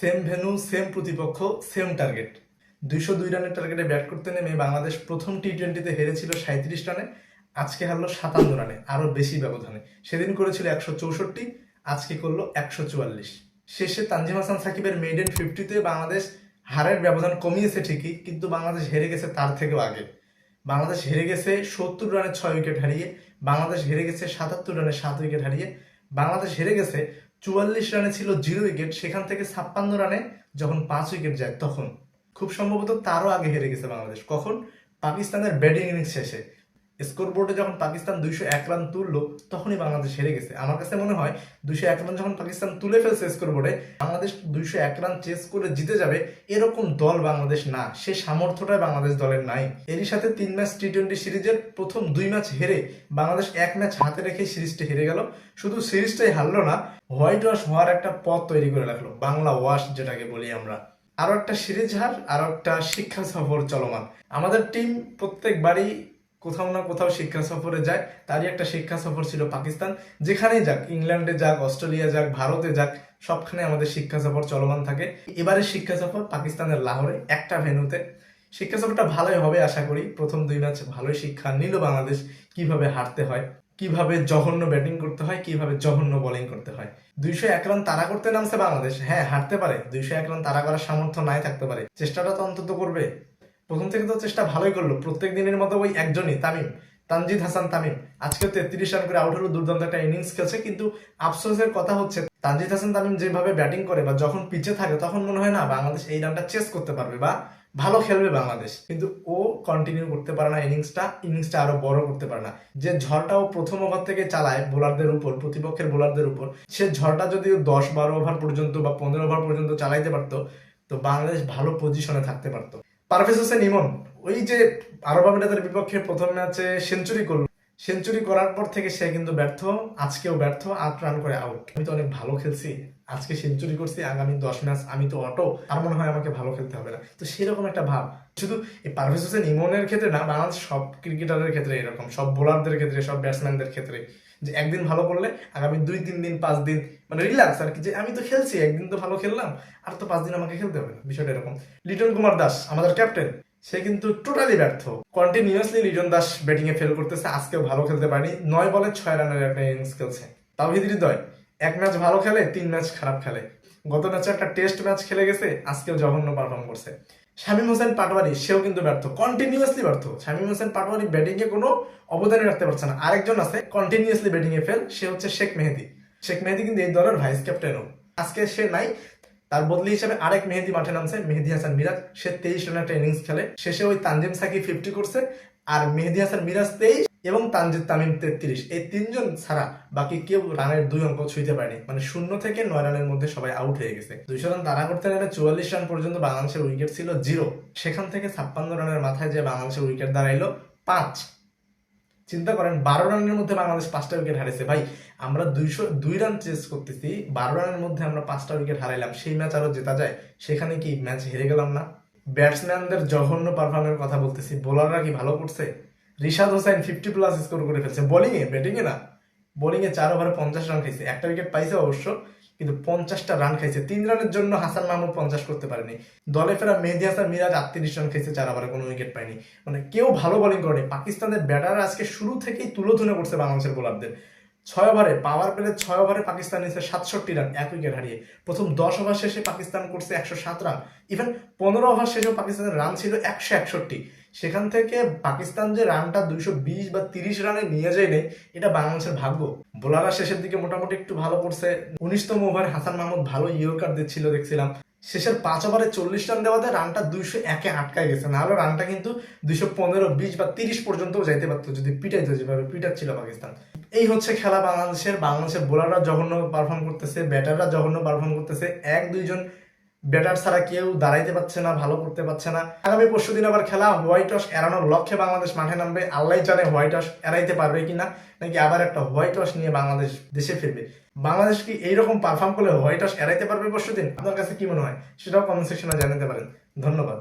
Same venue same প্রতিপক্ষ same target দুইশো দুই রানের টার্গেটে ব্যাট করতে নেমে বাংলাদেশ প্রথম টি টোয়েন্টিতে হেরেছিল সাঁত্রিশ রানে, আজকে হারলো সাতান্ন রানে, আরও বেশি ব্যবধানে। সেদিন করেছিল একশো চৌষট্টি, আজকে করল একশো চুয়াল্লিশ। শেষে তানজিম হাসান সাকিবের মেডেন ফিফটিতে বাংলাদেশ হারের ব্যবধান কমিয়েছে ঠিকই, কিন্তু বাংলাদেশ হেরে গেছে তার থেকেও আগে। বাংলাদেশ হেরে গেছে সত্তর রানে ছয় উইকেট হারিয়ে, বাংলাদেশ হেরে গেছে সাতাত্তর রানে সাত উইকেট হারিয়ে, বাংলাদেশ হেরে গেছে চুয়াল্লিশ রানে ছিল জিরো উইকেট, সেখান থেকে ছাপ্পান্ন রানে যখন পাঁচ উইকেট যায়, তখন। খুব সম্ভবত তারও আগে হেরে গেছে বাংলাদেশ। কখন? পাকিস্তানের ব্যাটিং ইনিংস শেষে। স্কোর বোর্ডে যখন পাকিস্তান দুইশো এক রান তুললো, তখনই বাংলাদেশ হেরে গেছে। আমার কাছে মনে হয় দুইশো এক রান যখন পাকিস্তান তুলে ফেলছে স্কোর বোর্ডে বাংলাদেশ দুইশো এক রান চেস করে জিতে যাবে এরকম দল বাংলাদেশ না। সে সামর্থ্যটাই বাংলাদেশ দলের নাই। এরই সাথে তিন ম্যাচ টি টোয়েন্টি সিরিজের প্রথম দুই ম্যাচ হেরে বাংলাদেশ এক ম্যাচ হাতে রেখে সিরিজটা হেরে গেল। শুধু সিরিজটাই হারলো না, হোয়াইট ওয়াশ হওয়ার একটা পথ তৈরি করে রাখল, বাংলা ওয়াশ যেটাকে বলি আমরা। আরও একটা সিরিজ হার আরও একটা শিক্ষা সফর চলমান। আমাদের টিম প্রত্যেকবারই কোথাও না কোথাও শিক্ষা সফরে যায়। তারই একটা শিক্ষা সফর ছিল পাকিস্তান। যেখানেই যাক, ইংল্যান্ডে যাক, অস্ট্রেলিয়া যাক, ভারতে যাক, সবখানে আমাদের শিক্ষা সফর চলমান থাকে। এবারের শিক্ষা সফর পাকিস্তানের লাহোরে, একটা ভেন্যুতে। শিক্ষা সফরটা ভালোই হবে আশা করি। প্রথম দুই ম্যাচ ভালোই শিক্ষা নিল বাংলাদেশ। কীভাবে হারতে হয়, কীভাবে জঘন্য ব্যাটিং করতে হয়, কীভাবে জঘন্য বোলিং করতে হয়। দুইশো এক রান তারা করতে নামছে বাংলাদেশ। হ্যাঁ হারতে পারে। দুইশো এক রান তারা করার সামর্থ্য নাই থাকতে পারে। চেষ্টাটা তো অন্তত করবে। প্রথম থেকে তো চেষ্টা ভালোই করল। প্রত্যেক দিনের মতো ওই একজনই, তামিম। তানজিদ হাসান তামিম। আজকে তেত্রিশ রান করে আউট হলো, দুর্দান্ত একটা ইনিংস খেলছে। কিন্তু আফসোসের কথা হচ্ছে, তানজিদ হাসান তামিম যেভাবে ব্যাটিং করে বা যখন পিচে থাকে, তখন মনে হয় না বাংলাদেশ এই রানটা চেস করতে পারবে বা ভালো খেলবে বাংলাদেশ। কিন্তু ও কন্টিনিউ করতে পারে না ইনিংসটা ইনিংসটা আরও বড় করতে পারে না। যে ঝড়টা ও প্রথম ওভার থেকে চালায় বোলারদের উপর, প্রতিপক্ষের বোলারদের উপর, সে ঝড়টা যদি দশ বারো ওভার পর্যন্ত বা পনেরো ওভার পর্যন্ত চালাইতে পারতো, তো বাংলাদেশ ভালো পজিশনে থাকতে পারতো। পারভেজ হোসেন ইমন, ওই যে আরব আমিরাতের বিপক্ষে প্রথম ম্যাচে সেঞ্চুরি করল। সেঞ্চুরি করার পর থেকে সে কিন্তু ব্যর্থ, আজকেও ব্যর্থ, আট রান করে আউট আমি তো অনেক ভালো খেলছি, আজকে সেঞ্চুরি করছি, আগামী দশ ম্যাচ আমি তো অটো আর মনে হয় আমাকে ভালো খেলতে হবে না। তো সেরকম একটা ভাব। শুধু এই পারভেজ হোসেন ইমনের ক্ষেত্রে না বাংলাদেশ সব ক্রিকেটারের ক্ষেত্রে এরকম, সব বোলারদের ক্ষেত্রে, সব ব্যাটসম্যানদের ক্ষেত্রে। যে একদিন ভালো করলে আগামী দুই, তিন দিন, পাঁচ দিন মানে রিল্যাক্স আর কি, যে আমি তো খেলছি, একদিন তো ভালো খেললাম, আর তো পাঁচ দিন আমাকে খেলতে হবে না। বিষয়টা এরকম। লিটন কুমার দাস, আমাদের ক্যাপ্টেন সে কিন্তু টোটালি ব্যর্থ। কন্টিনিউয়াসলি লিটন দাস ব্যাটিং এ ফেল করতেছে, আজকেও ভালো খেলতে পারেনি। নয় বলে ছয় রানের একটা ইনিংস খেলছে। তাওহিদ হৃদয় এক ম্যাচ ভালো খেলে, তিন ম্যাচ খারাপ খেলে। গত ম্যাচে একটা টেস্ট ম্যাচ খেলে গেছে, আজকেও জঘন্য পারফর্ম করছে। শামীম হোসেন পাটোয়ারি, সেও কিন্তু ব্যর্থ। কন্টিনিউয়াসলি ব্যর্থ। শামীম হোসেন ব্যাটিং এ কোনো অবদানই রাখতে পারছে না। আরেকজন আছে কন্টিনিউয়াসলি ব্যাটিং এ ফেল সে হচ্ছে শেখ মেহেদি। শেখ মেহেদি কিন্তু এই দলের ভাইস ক্যাপ্টেনও আজকে সে নাই, তার বদলি হিসেবে আরেক মেহেদি মাঠে নামছে, মেহেদি হাসান মিরাজ। সে তেইশ রানের একটা ইনিংস খেলে। শেষে ওই তানজিম সাকি ফিফটি করছে, আর মেহেদি হাসান মিরাজ তেইশ এবং তানজিদ তামিম তেত্রিশ। এই তিনজন ছাড়া বাকি কেউ রানের দুই অঙ্ক ছুঁতে পারেনি। মানে শূন্য থেকে নয় রানের মধ্যে সবাই আউট হয়ে গেছে। দুইশো রান তারা করতে নেমে চুয়াল্লিশ রান পর্যন্ত বাংলাদেশের উইকেট ছিল জিরো সেখান থেকে ছাপ্পান্ন রানের মাথায় যে বাংলাদেশের উইকেট দাঁড়াইলো পাঁচ। চিন্তা করেন, বারো রানের মধ্যে বাংলাদেশ পাঁচটা উইকেট হারিয়েছে ভাই, আমরা দুইশো, দুই রান চেস করতেছি, বারো রানের মধ্যে আমরা পাঁচটা উইকেট হারাইলাম। সেই ম্যাচ আরও জেতা যায়। সেখানে কি ম্যাচ হেরে গেলাম না? ব্যাটসম্যানদের জঘন্য পারফরমেন্স কথা বলতেছি। বোলাররা কি ভালো করছে? Rishad Hossain fifty plus score করে ফেলছে। বোলিং ব্যাটিংয়ে না। বোলিং এ চার ওভারে পঞ্চাশ রান খাইছে। একটা উইকেট পাইছে অবশ্য, কিন্তু পঞ্চাশটা রান খাইছে। তিন রানের জন্য হাসান মাহমুদ পঞ্চাশ করতে পারেনি। দলে ফেরা মেহেদি হাসান মিরাজ আটত্রিশ রান খাইছে, চার ওভারে কোনো উইকেট পায়নি। মানে কেউ ভালো বোলিং করেনি। পাকিস্তানের ব্যাটার আজকে শুরু থেকেই তুলোধুনে করছে বাংলাদেশের বোলারদের ছয় ওভারে পাওয়ার প্লে ছয় ওভারে পাকিস্তান নিয়েছে সাতষট্টি রান এক উইকেট হারিয়ে। প্রথম দশ ওভার শেষে পাকিস্তান করছে একশো সাত রান ইভেন পনেরো ওভার শেষেও পাকিস্তানের রান ছিল একশো একষট্টি। সেখান থেকে পাকিস্তান যে রানটা দুইশো বিশ বা তিরিশ রানে নিয়ে যায় নেই এটা বাংলাদেশের ভাগ্য। বোলাররা শেষের দিকে মোটামুটি একটু ভালো করছে। উনিশতম ওভারে হাসান মাহমুদ ভালো ইয়র্কার দিচ্ছিল, দেখছিলাম। শেষের পাঁচ ওভারে চল্লিশ রান দেওয়াতে রানটা দুইশো একে আটকায় গেছে। নাহলে রানটা কিন্তু দুইশো পনেরো, বিশ বা তিরিশ পর্যন্তও যাইতে পারতো, যদি পিটাইতো, যেভাবে পিটাচ্ছিল পাকিস্তান। এই হচ্ছে খেলা বাংলাদেশের বাংলাদেশের বোলাররা জঘন্য পারফর্ম করতেছে ব্যাটাররা জঘন্য পারফর্ম করতেছে। এক, দুইজন ব্যাটার ছাড়া কেউ দাঁড়াইতে পারছে না, ভালো করতে পারছে না। আগামী পরশু দিন আবার খেলা হোয়াইট ওয়াশ এড়ানোর লক্ষ্যে বাংলাদেশ মাঠে নামবে। আল্লাহ জানে হোয়াইট ওয়াশ এড়াইতে পারবে কিনা, নাকি আবার একটা হোয়াইট ওয়াশ নিয়ে বাংলাদেশ দেশে ফিরবে। বাংলাদেশ কি এইরকম পারফর্ম করলে হোয়াইট ওয়াশ এড়াইতে পারবে পরশু দিন? আপনার কাছে কি মনে হয়? সেটাও কমেন্ট সেকশনে জানাতে পারেন। ধন্যবাদ।